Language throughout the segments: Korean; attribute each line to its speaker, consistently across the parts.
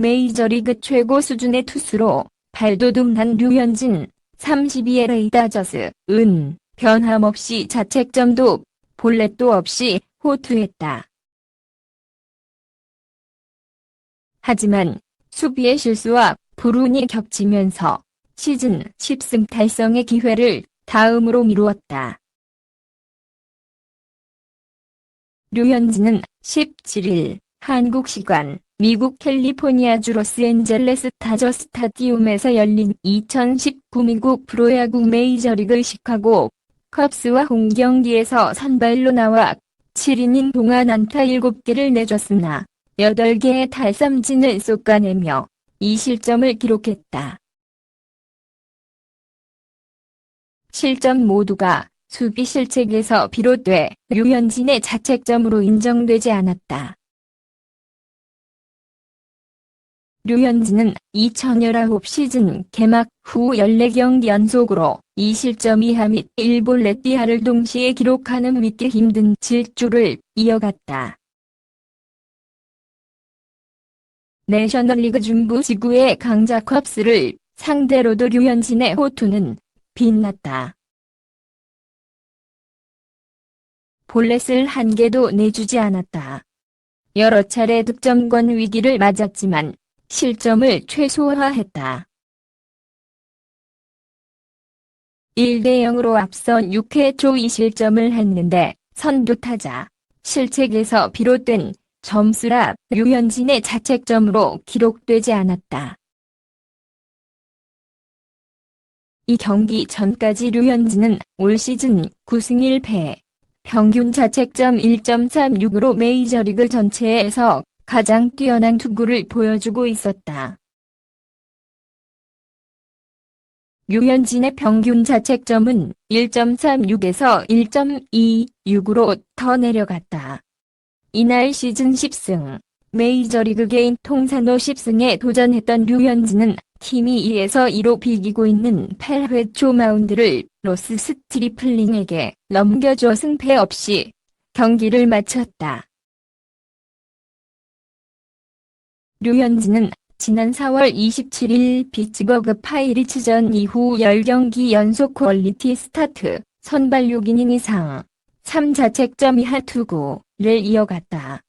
Speaker 1: 메이저리그 최고 수준의 투수로 발돋움한 류현진, 32LA 다저스 은 변함없이 자책점도 볼넷도 없이 호투했다. 하지만 수비의 실수와 불운이 겹치면서 시즌 10승 달성의 기회를 다음으로 미루었다. 류현진은 17일 한국 시간 미국 캘리포니아주 로스앤젤레스 다저 스타디움에서 열린 2019 미국 프로야구 메이저리그 시카고 컵스와 홈경기에서 선발로 나와 7이닝 동안 안타 7개를 내줬으나 8개의 탈삼진을 쏟아내며 2실점을 기록했다. 실점 모두가 수비 실책에서 비롯돼 류현진의 자책점으로 인정되지 않았다. 류현진은 2019 시즌 개막 후 14경기 연속으로 2실점 이하 및 1볼넷 이하를 동시에 기록하는 믿기 힘든 질주를 이어갔다. 내셔널리그 중부 지구의 강자 컵스를 상대로도 류현진의 호투는 빛났다. 볼넷을 한 개도 내주지 않았다. 여러 차례 득점권 위기를 맞았지만 실점을 최소화했다. 1대 0으로 앞선 6회 초 2실점을 했는데 선두타자 실책에서 비롯된 점수라 류현진의 자책점으로 기록되지 않았다. 이 경기 전까지 류현진은 올 시즌 9승 1패, 평균 자책점 1.36으로 메이저리그 전체에서 가장 뛰어난 투구를 보여주고 있었다. 류현진의 평균 자책점은 1.36에서 1.26으로 더 내려갔다. 이날 시즌 10승, 메이저리그 개인 통산호 10승에 도전했던 류현진은 팀이 2에서 2로 비기고 있는 8회 초 마운드를 로스 스트리플링에게 넘겨줘 승패 없이 경기를 마쳤다. 류현진은 지난 4월 27일 피츠버그 파이리츠전 이후 10경기 연속 퀄리티 스타트, 선발 6이닝 이상, 3자 책점 이하 투구를 이어갔다.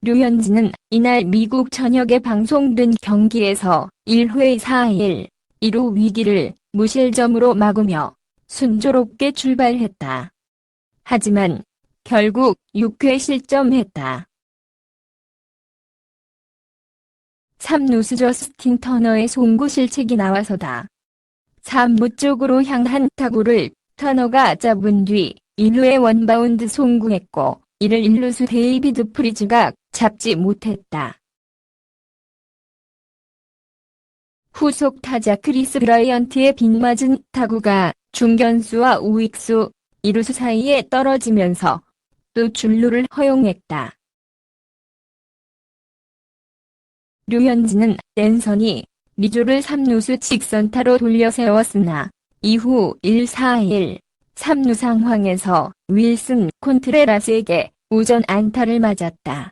Speaker 1: 류현진은 이날 미국 저녁에 방송된 경기에서 1회 4일 1루 위기를 무실점으로 막으며 순조롭게 출발했다. 하지만 결국 6회 실점했다. 3루수 저스틴 터너의 송구 실책이 나와서다. 3루 쪽으로 향한 타구를 터너가 잡은 뒤 1루에 원바운드 송구했고 이를 1루수 데이비드 프리즈가 잡지 못했다. 후속 타자 크리스 브라이언트의 빗맞은 타구가 중견수와 우익수, 2루수 사이에 떨어지면서 또 줄루를 허용했다. 류현진은 댄선이 미조를 3루수 직선타로 돌려 세웠으나 이후 1-4-1, 3루 상황에서 윌슨 콘트레라스에게 우전 안타를 맞았다.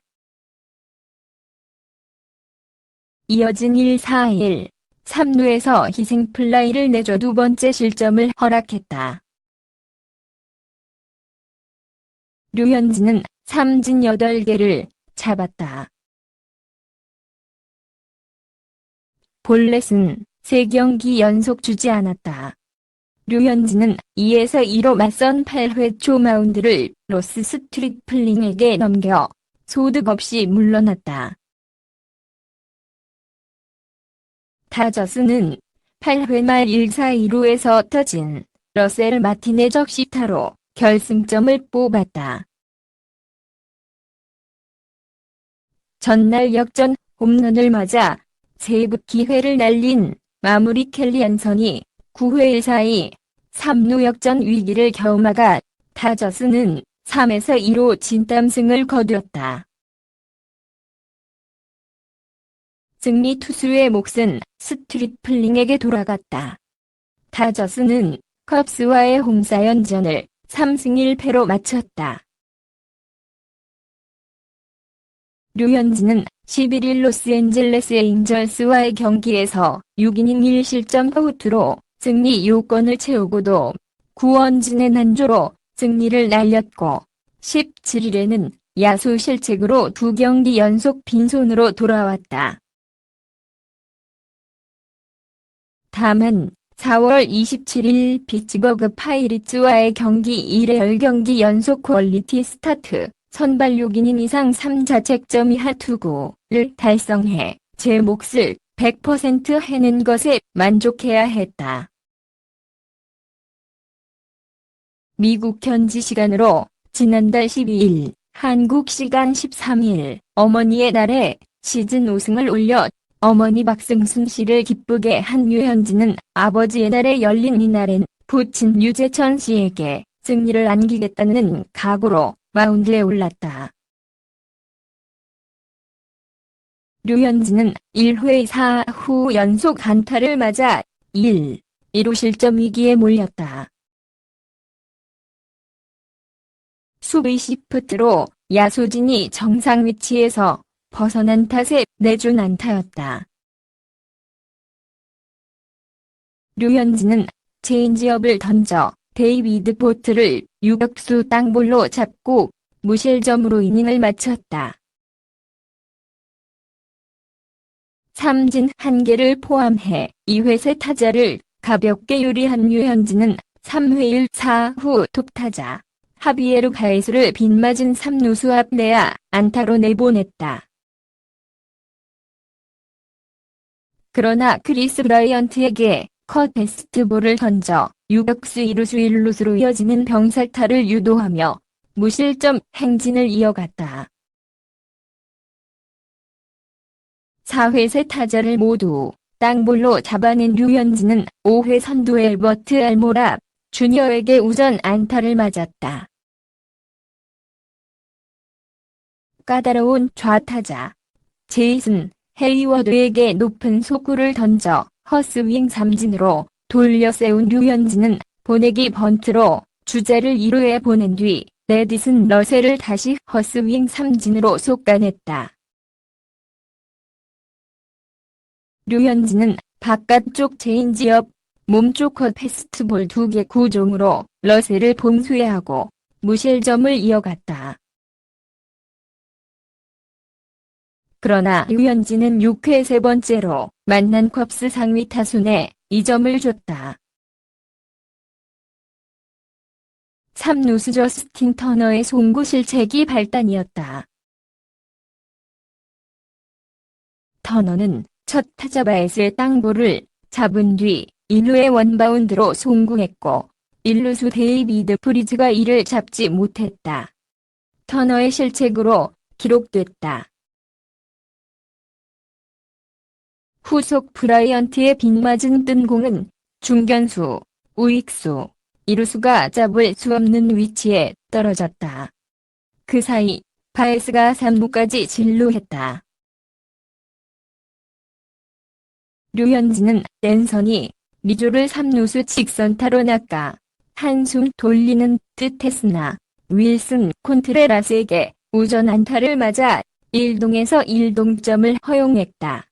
Speaker 1: 이어진 1-4-1, 3루에서 희생플라이를 내줘 두 번째 실점을 허락했다. 류현진은 삼진 8개를 잡았다. 볼넷은 3경기 연속 주지 않았다. 류현진은 2에서 2로 맞선 8회 초 마운드를 로스 스트리플링에게 넘겨 소득 없이 물러났다. 다저스는 8회 말 1-4-2루에서 터진 러셀 마틴의 적시타로 결승점을 뽑았다. 전날 역전 홈런을 맞아 세이브 기회를 날린 마무리 켈리 안선이 9회 1-4-2, 3루 역전 위기를 겨우 막아 다저스는 3에서 2로 진땀승을 거두었다. 승리 투수의 몫은 스트릿플링에게 돌아갔다. 다저스는 컵스와의 홈사연전을 3승 1패로 마쳤다. 류현진은 11일 로스앤젤레스 에인절스와의 경기에서 6이닝 1실점 아웃으로 승리 요건을 채우고도 구원진의 난조로 승리를 날렸고 17일에는 야수 실책으로 두 경기 연속 빈손으로 돌아왔다. 다만 4월 27일 피츠버그 파이리츠와의 경기 1회 10경기 연속 퀄리티 스타트 선발 6이닝 이상 3자책점 이 하 투구를 달성해 제 몫을 100% 해낸 것에 만족해야 했다. 미국 현지 시간으로 지난달 12일, 한국 시간 13일, 어머니의 날에 시즌 우승을 올려 어머니 박승순 씨를 기쁘게 한 유현진은 아버지의 날에 열린 이날엔 부친 유재천 씨에게 승리를 안기겠다는 각오로 마운드에 올랐다. 류현진은 1회 4후 연속 안타를 맞아 1, 1루 실점 위기에 몰렸다. 수비 시프트로 야수진이 정상 위치에서 벗어난 탓에 내준 안타였다. 류현진은 체인지업을 던져 데이비드 보트를 유격수 땅볼로 잡고 무실점으로 이닝을 마쳤다. 삼진 한 개를 포함해 2회 타자를 가볍게 유리한 류현진은 3회 1, 4후 톱타자 하비에르 가이스를 빗맞은 3루수 앞 내야 안타로 내보냈다. 그러나 크리스 브라이언트에게 컷 베스트볼을 던져 유격수 2루수 1루수로 이어지는 병살타를 유도하며 무실점 행진을 이어갔다. 4회 세 타자를 모두 땅볼로 잡아낸 류현진은 5회 선두 엘버트 알모라 주니어에게 우전 안타를 맞았다. 까다로운 좌타자 제이슨 헤이워드에게 높은 속구를 던져 허스윙 삼진으로 돌려 세운 류현진은 보내기 번트로 주자를 2루에 보낸 뒤 레디슨 러셀을 다시 허스윙 삼진으로 속가냈다. 류현진은 바깥쪽 체인지업, 몸쪽 컷 패스트볼 두 개 구종으로 러셀을 봉쇄하고 무실점을 이어갔다. 그러나 류현진은 6회 세 번째로 만난 컵스 상위 타순에 2점을 줬다. 3루수 저스틴 터너의 송구 실책이 발단이었다. 터너는 첫 타자 바에스의 땅볼을 잡은 뒤 1루의 원바운드로 송구했고 1루수 데이비드 프리즈가 이를 잡지 못했다. 터너의 실책으로 기록됐다. 후속 브라이언트의 빗맞은 뜬 공은 중견수, 우익수, 이루수가 잡을 수 없는 위치에 떨어졌다. 그 사이 바에스가 3루까지 진루했다. 류현진은 랜선이 미조를 3루수 직선타로 낚아 한숨 돌리는 듯 했으나 윌슨 콘트레라스에게 우전 안타를 맞아 1동에서 1동점을 허용했다.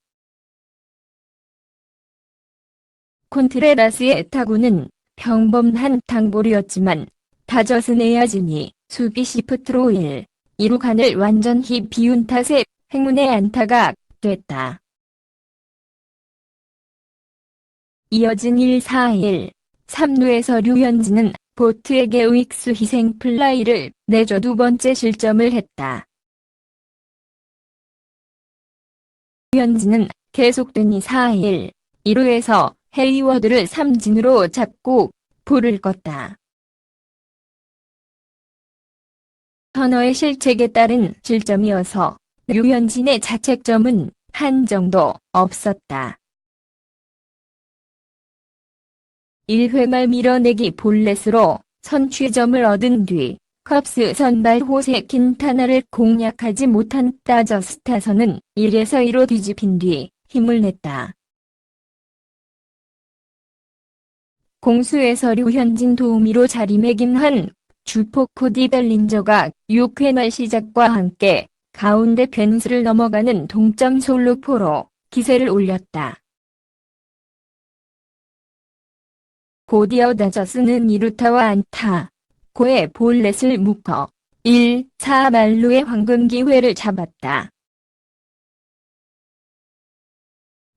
Speaker 1: 콘트레라스의 타구는 평범한 당볼이었지만 다저스 내야진이 수비 시프트로 1, 2루 간을 완전히 비운 탓에 행운의 안타가 됐다. 이어진 1-4-1, 3루에서 류현진은 보트에게 우익수 희생 플라이를 내줘 두 번째 실점을 했다. 류현진은 계속된 2-4-1, 2루에서 헤이워드를 삼진으로 잡고 볼을 껐다. 터너의 실책에 따른 실점이어서 류현진의 자책점은 한 정도 없었다. 1회 말 밀어내기 볼넷으로 선취점을 얻은 뒤 컵스 선발 호세 킨타나를 공략하지 못한 따저스타선은 1에서 2로 뒤집힌 뒤 힘을 냈다. 공수에서 류현진 도우미로 자리매김한 주포 코디 벨린저가 6회 말 시작과 함께 가운데 펜스를 넘어가는 동점 솔로포로 기세를 올렸다. 곧이어 다저스는 2루타와 안타, 고에 볼넷을 묶어 1, 4 말루의 황금 기회를 잡았다.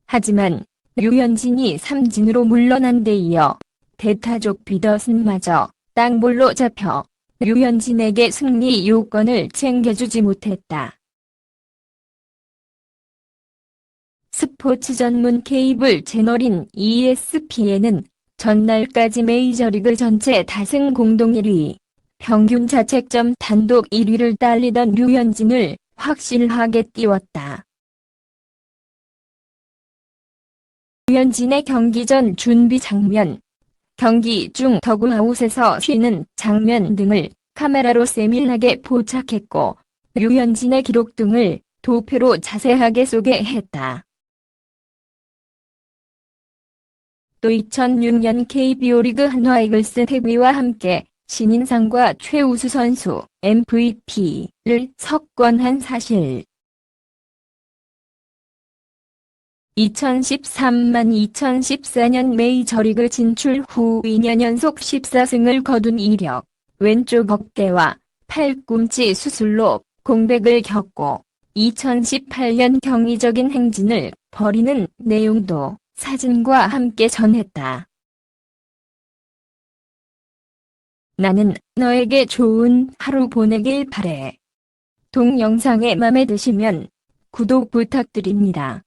Speaker 1: 하지만 류현진이 삼진으로 물러난 데 이어 대타족 비더슨마저 땅볼로 잡혀 류현진에게 승리 요건을 챙겨주지 못했다. 스포츠 전문 케이블 채널인 ESPN은 전날까지 메이저리그 전체 다승 공동 1위, 평균 자책점 단독 1위를 딸리던 류현진을 확실하게 띄웠다. 류현진의 경기 전 준비 장면, 경기 중 더그아웃에서 쉬는 장면 등을 카메라로 세밀하게 포착했고, 류현진의 기록 등을 도표로 자세하게 소개했다. 또 2006년 KBO 리그 한화 이글스 데뷔와 함께 신인상과 최우수 선수 MVP를 석권한 사실. 2013만 2014년 메이저리그 진출 후 2년 연속 14승을 거둔 이력, 왼쪽 어깨와 팔꿈치 수술로 공백을 겪고 2018년 경이적인 행진을 벌이는 내용도 사진과 함께 전했다. 나는 너에게 좋은 하루 보내길 바래. 동영상에 맘에 드시면 구독 부탁드립니다.